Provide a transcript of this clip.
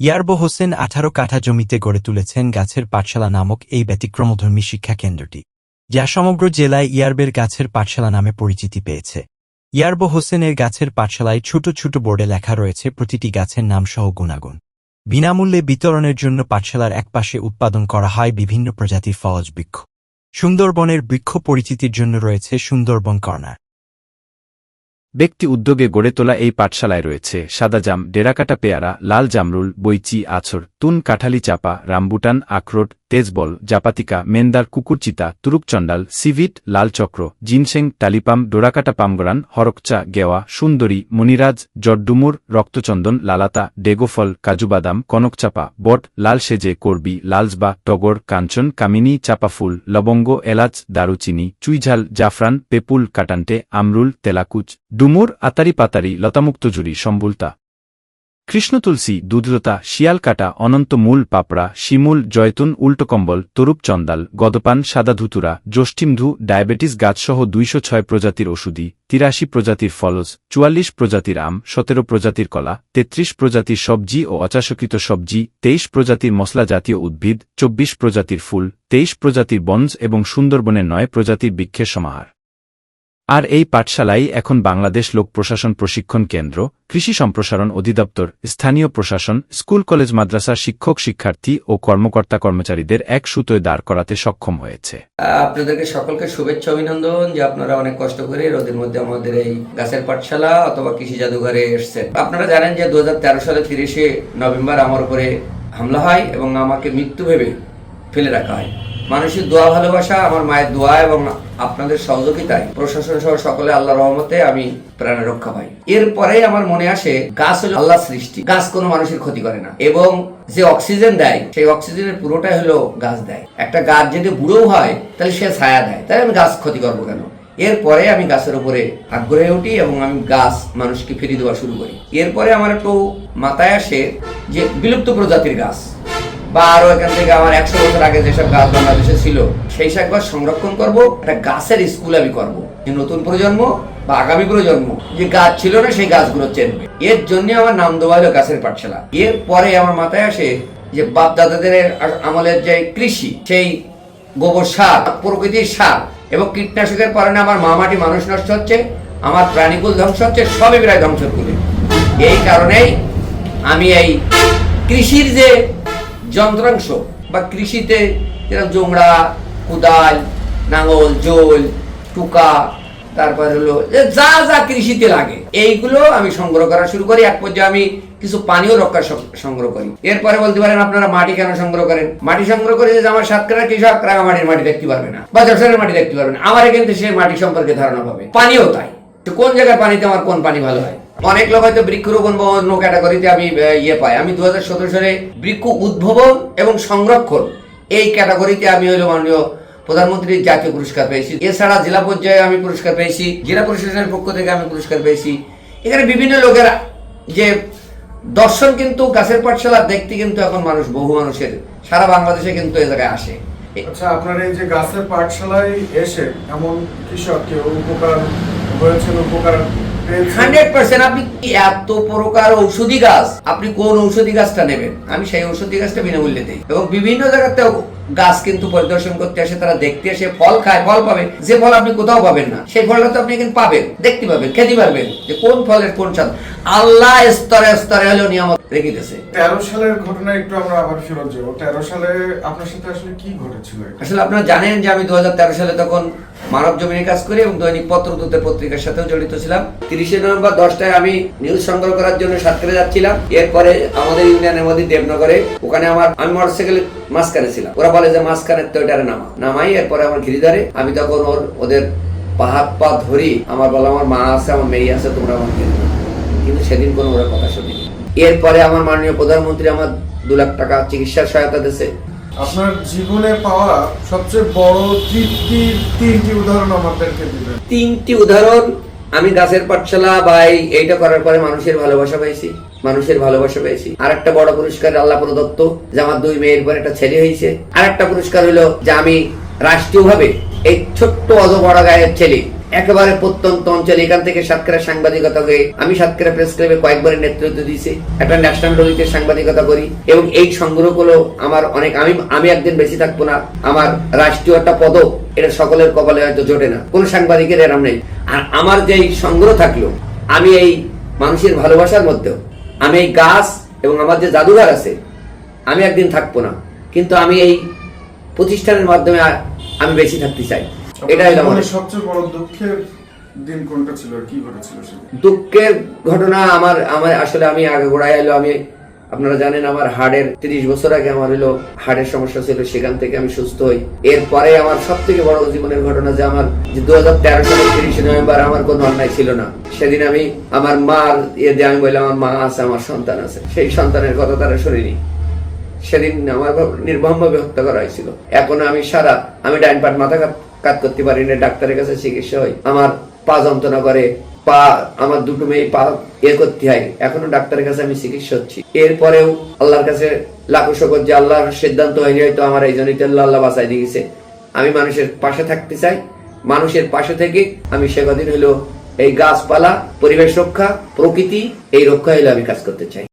ইয়ারবো হোসেন আঠারো কাঠা জমিতে গড়ে তুলেছেন গাছের পাঠশালা নামক এই ব্যতিক্রমধর্মী শিক্ষা কেন্দ্রটি যা সমগ্র জেলায় ইয়ারবের গাছের পাঠশালা নামে পরিচিতি পেয়েছে। ইয়ারবো হোসেনের গাছের পাঠশালায় ছোট ছোট বোর্ডে লেখা রয়েছে প্রতিটি গাছের নামসহ গুণাগুণ। বিনামূল্যে বিতরণের জন্য পাঠশালার একপাশে উৎপাদন করা হয় বিভিন্ন প্রজাতির ফলজ বৃক্ষ। সুন্দরবনের বৃক্ষ পরিচিতির জন্য রয়েছে সুন্দরবন কর্নার। ব্যক্তি উদ্যোগে গড়ে তোলা এই পাঠশালায় রয়েছে সাদা জাম ডেরাকাটা পেয়ারা, লাল জামরুল, বৈচি, আছর, তুন, কাঠালি চাপা, রামবুটান, আখরোট তেজবল, জাপাতিকা, মেন্দার কুকুরচিতা তুরুকচণ্ডাল সিভিট, লাল চক্র, জিনসেং, টালিপাম, ডোরাকাটা পামগরান, হরকচা, গেওয়া, সুন্দরী মনিরাজ জড্ডুমুর, রক্তচন্দন, লালাতা, ডেগোফল, কাজুবাদাম, কনকচাপা, বট, লাল সেজে, করবি, লালজবা, টগর, কাঞ্চন, কামিনী চাপাফুল লবঙ্গ, এলাচ, দারুচিনি, চুইঝাল, জাফরান, পেপুল, কাটান্টে, আমরুল, তেলাকুচ, ডুমুর আতারি পাতারি লতামুক্তজুরি সম্বুলতা। কৃষ্ণতুলসী দুধলতা শিয়ালকাটা অনন্ত মূল, পাপড়া, শিমুল, জয়তুন উল্টোকম্বল তরুপ চন্দাল, গদপান, সাদা ধুতুরা, জষ্টিমধু, ডায়াবেটিস গাছসহ দুইশো ছয় প্রজাতির ওষুধি, তিরাশি প্রজাতির ফলজ চুয়াল্লিশ প্রজাতির আম, সতেরো প্রজাতির কলা, তেত্রিশ প্রজাতির সবজি ও অচাষকৃত সবজি, তেইশ প্রজাতির মশলা জাতীয় উদ্ভিদ, চব্বিশ প্রজাতির ফুল, তেইশ প্রজাতির বনজ এবং সুন্দরবনের নয় প্রজাতির বৃক্ষের সমাহার। আর এই পাঠশালাই এখন বাংলাদেশ লোক প্রশাসন প্রশিক্ষণ কেন্দ্র, কৃষি সম্প্রসারণ অধিদপ্তর, স্থানীয় প্রশাসন, স্কুল, কলেজ মাদ্রাসার শিক্ষক, শিক্ষার্থী ও কর্মকর্তা কর্মচারীদের এক সুতোয় দাঁড় করাতে সক্ষম হয়েছে। আপনাদেরকে সকলকে শুভেচ্ছা অভিনন্দন যে আপনারা অনেক কষ্ট করে রোদের মধ্যে আমাদের এই গাছের পাঠশালা অথবা কৃষি জাদুঘরে এসছেন। আপনারা জানেন যে দু হাজার তেরো সালে তিরিশে নভেম্বর আমার উপরে হামলা হয় এবং আমাকে মৃত্যু ভেবে ফেলে রাখা হয়। মানুষের দোয়া, ভালোবাসা, আমার মায়ের দোয়া এবং আপনাদের সহযোগিতায় প্রশাসন সহ সকলে আল্লাহ রহমতে আমি প্রাণে রক্ষা পাই। এরপরে আমার মনে আসে, গাছ হলো আল্লাহ সৃষ্টি, গাছ কোনো মানুষের ক্ষতি করে না এবং যে অক্সিজেন দেয়, সেই অক্সিজেনের পুরোটাই হলো গাছ দেয়। একটা গাছ যদি বুড়ো হয়, তাহলে সে ছায়া দেয়। তাই আমি গাছ ক্ষতি করব কেন? এরপরে আমি গাছের উপরে আগ্রহে উঠি এবং আমি গাছ মানুষকে ফিরিয়ে দেওয়া শুরু করি। এরপরে আমার একটু মাথায় আসে যে বিলুপ্ত প্রজাতির গাছ। বা আরও এখান থেকে আমার একশো বছর আগে যেসব গাছ বাংলাদেশে ছিল, সেই সব গাছ সংরক্ষণ করব, একটা গাছের স্কুল আমি করব। যে নতুন প্রজন্ম বা আগামী প্রজন্ম যে গাছ ছিল না, সেই গাছগুলো চেনবে। এর জন্য আমার নাম দেওয়া হলো গাছের পাঠশালা। এরপরে আমার মাথায় আসে যে বাপ দাদাদের আমলের যে কৃষি, সেই গোবর সার, প্রকৃতির সার এবং কীটনাশকের কারণে আমার মামাটি মানুষ নষ্ট হচ্ছে, আমার প্রাণীকুল ধ্বংস হচ্ছে, সবই প্রায় ধ্বংস করে এই কারণেই আমি এই কৃষির যে যন্ত্রাংশ বা কৃষিতে যেরকম জোংড়া, কুদাল, নাঙল, জোল, টুকা, তারপর হলো যা যা কৃষিতে লাগে, এইগুলো আমি সংগ্রহ করা শুরু করি। এক পর্যায়ে আমি কিছু পানীয় রক্ষা সংগ্রহ করি। এরপরে বলতে পারেন আপনারা মাটি কেন সংগ্রহ করেন? মাটি সংগ্রহ করে যে আমার সাতক্ষীরা কৃষক রাঙামাটির মাটি দেখতে পারবে না, বা যশোরের মাটি দেখতে পারবে না। আমার কিন্তু সেই মাটি সম্পর্কে ধারণা পাবে। পানিও তাই। কোন জায়গায় পানিতে আমার কোন পানি ভালো হয়? অনেক লোক হয়তো বৃক্ষরোপণ বা অন্য ক্যাটাগরিতে আমি ইয়ে পাই। আমি দু হাজার সতেরো সালে বৃক্ষ উদ্ভাবন এবং সংরক্ষণ এই ক্যাটাগরিতে আমি হলো মাননীয় প্রধানমন্ত্রীর জাতীয় পুরস্কার পেয়েছি। এছাড়া জেলা পর্যায়ে আমি পুরস্কার পেয়েছি, জেলা প্রশাসনের পক্ষ থেকে আমি পুরস্কার পেয়েছি। এখানে বিভিন্ন লোকেরা যে দর্শন কিন্তু গাছের পাঠশালা দেখতে কিন্তু এখন মানুষ, বহু মানুষের, সারা বাংলাদেশে কিন্তু এ জায়গায় আসে। আচ্ছা আপনার এই যে গাছের পাঠশালায় এসে এমন কৃষক উপকার উপকার হান্ড্রেড পার্সেন্ট আপনি এত প্রকার ঔষধি গাছ? আপনি কোন ঔষধি গাছটা নেবেন? আমি সেই ঔষধি গাছটা বিনামূল্যে দিই। এবং বিভিন্ন জায়গাতে গাছ কিন্তু পরিদর্শন করতে আসে তারা দেখতে আসে ফল খায় ফল পাবে। যে ফল আপনি কোথাও পাবেন না সেই ফলটা তো আপনি কিন্তু পাবেন দেখতে পাবেন খেতে পারবেন যে কোন ফলের কোন স্বাদ। আল্লাহ স্তরে স্তরে হলেও নিয়ামত রেখে দিতেছে তেরো সালের ঘটনা একটু আমরা আবার ফেরত যাব। তেরো সালে আপনার সাথে আসলে কি ঘটেছিল? আসলে আপনারা জানেন যে আমি দু হাজার তেরো সালে তখন মানব জমিনে কাজ করি এবং দৈনিক পত্র পত্রদূতে পত্রিকার সাথেও জড়িত ছিলাম। তিরিশে নভেম্বর দশটায় আমি নিউজ সংগ্রহ করার জন্য সাতক্ষীরা যাচ্ছিলাম। এরপরে আমাদের ইউনিয়নের মধ্যে দেবনগরে ওখানে আমার আমি মোটরসাইকেলে মাঝখানে ছিলাম। ওরা যে মাঝখানে তো এটারে নামা। নামাই এরপরে আমার ঘিরে ধরে আমি তখন ওর ওদের পাহাত পা ধরি আমার বলে আমার মা আছে আমার মেয়ে আছে তোমরা আমার কিন্তু সেদিন কোনো ওরা কথা শুনিনি। এরপরে আমার মাননীয় প্রধানমন্ত্রী আমার দু লাখ টাকা চিকিৎসার সহায়তা দিয়েছে। আপনার জীবনে পাওয়া সবচেয়ে বড় তৃপ্তির তিনটি উদাহরণ আমাদেরকে দিবেন। তিনটি উদাহরণ আমি গাছের পাঠশালা বা এইটা করার পরে মানুষের ভালোবাসা পেয়েছি মানুষের ভালোবাসা পেয়েছি। আর একটা বড় পুরস্কার আল্লাহ প্রদত্ত, যে আমার দুই মেয়ের পর একটা ছেলে হয়েছে। আর একটা পুরস্কার হলো যে আমি রাষ্ট্রীয়ভাবে এই ছোট্ট অত বড় গায়ের ছেলে, একেবারে প্রত্যন্ত অঞ্চলে, এখান থেকে সাতক্ষীরা সাংবাদিকতা হয়ে আমি সাতক্ষীরা প্রেস ক্লাবে কয়েকবারের নেতৃত্ব দিয়েছি, একটা ন্যাশনাল রবিতে সাংবাদিকতা করি এবং এই সংগ্রহগুলো আমার অনেক, আমি আমি একদিন বেশি থাকব না, আমার রাষ্ট্রীয় একটা পদক এটা সকলের কপালে হয়তো জোটে না, কোন সাংবাদিকের এরম নেই। আর আমার যে সংগ্রহ থাকল, আমি এই মানুষের ভালোবাসার মধ্যেও আমি এই গাছ এবং আমার যে জাদুঘর আছে আমি একদিন থাকব না। কিন্তু আমি এই প্রতিষ্ঠানের মাধ্যমে আমি বেশি থাকতে চাই। এটাই আমার সবচেয়ে বড় দুঃখের দিন কোনটা ছিল আর কি ঘটেছিল দুঃখের ঘটনা আমার আমার আসলে আমি আগে ঘোড়ায় এলো আমি আপনারা জানেন আমার হার্টের তিরিশ বছর আগে আমার হলো হার্টের সমস্যা ছিল, সেখান থেকে আমি সুস্থ হই। এরপরে আমার সব থেকে বড় জীবনের ঘটনা যে আমার দু হাজার তেরো সালের তিরিশে নভেম্বর আমার কোনো অন্যায় ছিল না। সেদিন আমি আমার মার ইয়ে দিয়ে আমি বললাম, আমার মা আছে, আমার সন্তান আছে। সেই সন্তানের কথা তারা শুনিনি। সেদিন আমার নির্মমভাবে হত্যা করা হয়েছিল। এখন আমি সারা, আমি ডাইন পাট মাথা কাত করতে পারি না, ডাক্তারের কাছে চিকিৎসা হয়। আমার পা যন্ত্রণা করে পা, আমার দুটো মেয়ে পা এ করতে হয়। এখনও ডাক্তারের কাছে আমি চিকিৎসা হচ্ছি। এরপরেও আল্লাহর কাছে লাখো শকর যে আল্লাহর সিদ্ধান্ত হয়নি, হয়তো আমার এই জন্য আল্লাহ বাঁচাই দিয়েছে। আমি মানুষের পাশে থাকতে চাই। মানুষের পাশে থেকে আমি সে কদিন হইল এই গাছপালা, পরিবেশ রক্ষা, প্রকৃতি, এই রক্ষা হইলে আমি কাজ করতে চাই।